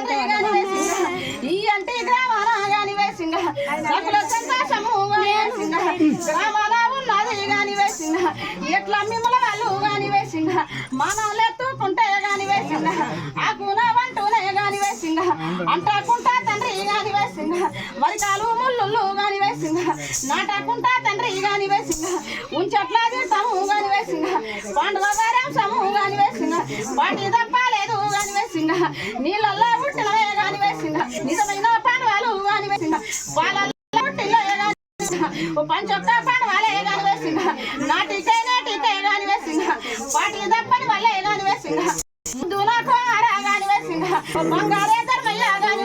తండ్రి గాని వేసింగ ఈ అంటే గ్రామాన గాని వేసింగ సకుల సంతోషము గాని వేసింగ గ్రామాన ఉన్నది గాని వేసింగ ఎట్లా మిమ్మల వాళ్ళు గాని వేసింగ మనలు ఎత్తుకుంటే గాని వేసింగ ఆకున వంటూనే గాని వేసింగ అంటాకుంటా తండ్రి గాని వేసింగ వరికాలు ముళ్ళు గాని వేసింగ నాటకుంటా తండ్రి గాని వేసింగ ఉంచట్లా తింటాము గాని వేసింగ పండుగ వారాంశము గాని వేసింగ వాటి తప్ప గాని నీళ్ళల్లో పుట్టినవే గాని వేసింగ నిజమైన పండుగలు గాని వేసింగ వాళ్ళల్లో పుట్టినవే గాని వేసింగ. ఓ పంచొక్క పండుగలే గాని వేసింగ నాటికే నాటికే గాని వేసింగ వాటి తప్పని వాళ్ళే గాని వేసింగ ముందున కోరా గాని వేసింగ ఓ బంగారే ధర్మయ్య గాని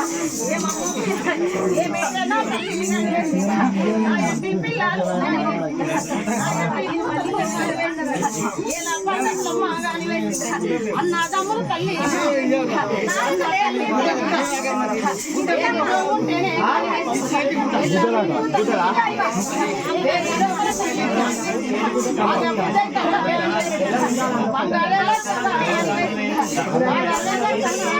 ये बेटा ना ये बीपी लाल ये ना पास लम्मा आगानी वेट अन्ना दमुल कल्ली ना ले ले ये लोगों ने इधर आ इधर आ आजा मुझे कल्ला बंगाले लगा बंगाले लगा